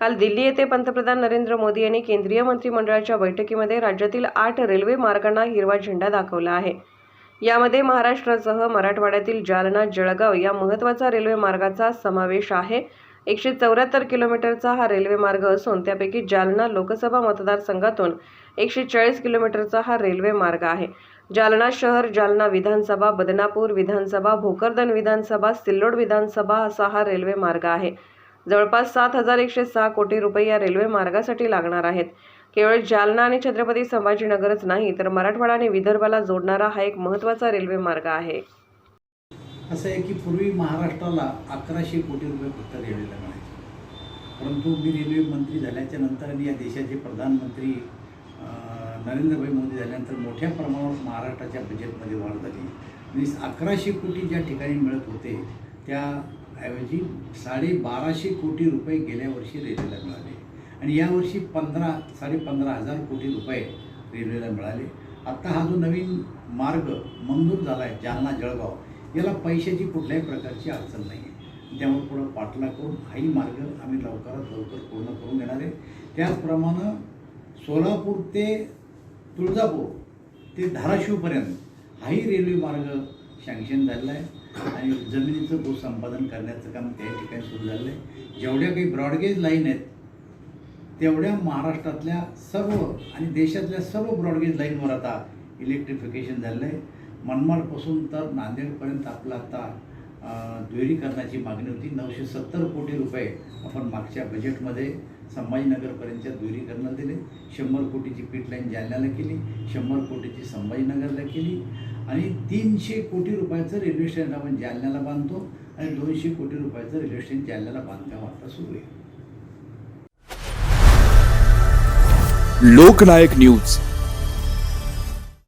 काल दिल्ली येथे पंतप्रधान नरेंद्र मोदी यांनी केंद्रीय मंत्रिमंडळाच्या बैठकीमध्ये राज्यातील आठ रेल्वे मार्गांना हिरवा झेंडा दाखवला आहे. यामध्ये महाराष्ट्रासह मराठवाड्यातील जालना जळगाव या महत्त्वाचा रेल्वे मार्गाचा समावेश आहे. एकशे चौऱ्याहत्तर किलोमीटरचा हा रेल्वे मार्ग असून त्यापैकी जालना लोकसभा मतदारसंघातून एकशे चाळीस किलोमीटरचा हा रेल्वे मार्ग आहे. जालना शहर जालना विधानसभा बदनापूर विधानसभा भोकरदन विधानसभा सिल्लोड विधानसभा असा हा रेल्वे मार्ग आहे. जवळपास सात हजार एकशे सहा कोटी रुपये या रेल्वे मार्गासाठी लागणार आहेत. केवळ जालना आणि छत्रपती संभाजीनगरच नाही तर मराठवाडा आणि विदर्भाला जोडणारा हा एक महत्त्वाचा रेल्वे मार्ग आहे. असं आहे की पूर्वी महाराष्ट्राला अकराशे कोटी रुपये फक्त रेल्वेला मिळायचे परंतु मी रेल्वे मंत्री झाल्याच्यानंतर आणि या देशाचे प्रधानमंत्री नरेंद्रभाई मोदी झाल्यानंतर मोठ्या प्रमाणावर महाराष्ट्राच्या बजेटमध्ये वाढ झाली. आणि अकराशे कोटी ज्या ठिकाणी मिळत होते त्या त्याऐवजी साडेबाराशे कोटी रुपये गेल्या वर्षी रेल्वेला मिळाले. आणि यावर्षी पंधरा साडेपंधरा हजार कोटी रुपये रेल्वेला मिळाले. आत्ता हा जो नवीन मार्ग मंजूर झाला आहे जालना जळगाव याला पैशाची कुठल्याही प्रकारची अडचण नाही आहे त्यामुळे पुढं पाठला करून हाही मार्ग आम्ही लवकरात लवकर पूर्ण करून घेणार आहे. त्याचप्रमाणे सोलापूर ते तुळजापूर ते धाराशिवपर्यंत हाही रेल्वे मार्ग सँक्शन झालेला आहे. आणि जमिनीचं भूसंपादन करण्याचं काम त्या ठिकाणी सुरू झालेलं आहे जेवढ्या काही ब्रॉडगेज लाईन आहेत तेवढ्या महाराष्ट्रातल्या सर्व आणि देशातल्या सर्व ब्रॉडगेज लाईनवर आता इलेक्ट्रिफिकेशन झालेलं आहे मनमाडपासून तर नांदेडपर्यंत आपलं आता अं, दुहेरीकरणाची मागणी होती. नऊशे सत्तर कोटी रुपये आपण मागच्या बजेटमध्ये संभाजीनगरपर्यंतच्या दुहेरीकरणाला दिले. शंभर कोटीची पीट लाईन जालन्याला केली. शंभर कोटीची संभाजीनगरला केली. आणि तीनशे कोटी रुपयाचं रेल्वे स्टेशन आपण जालन्याला बांधतो आणि दोनशे कोटी रुपयाचं रेल्वे स्टेशन जालन्याला बांधकाम आता सुरू आहे. लोकनायक न्यूज.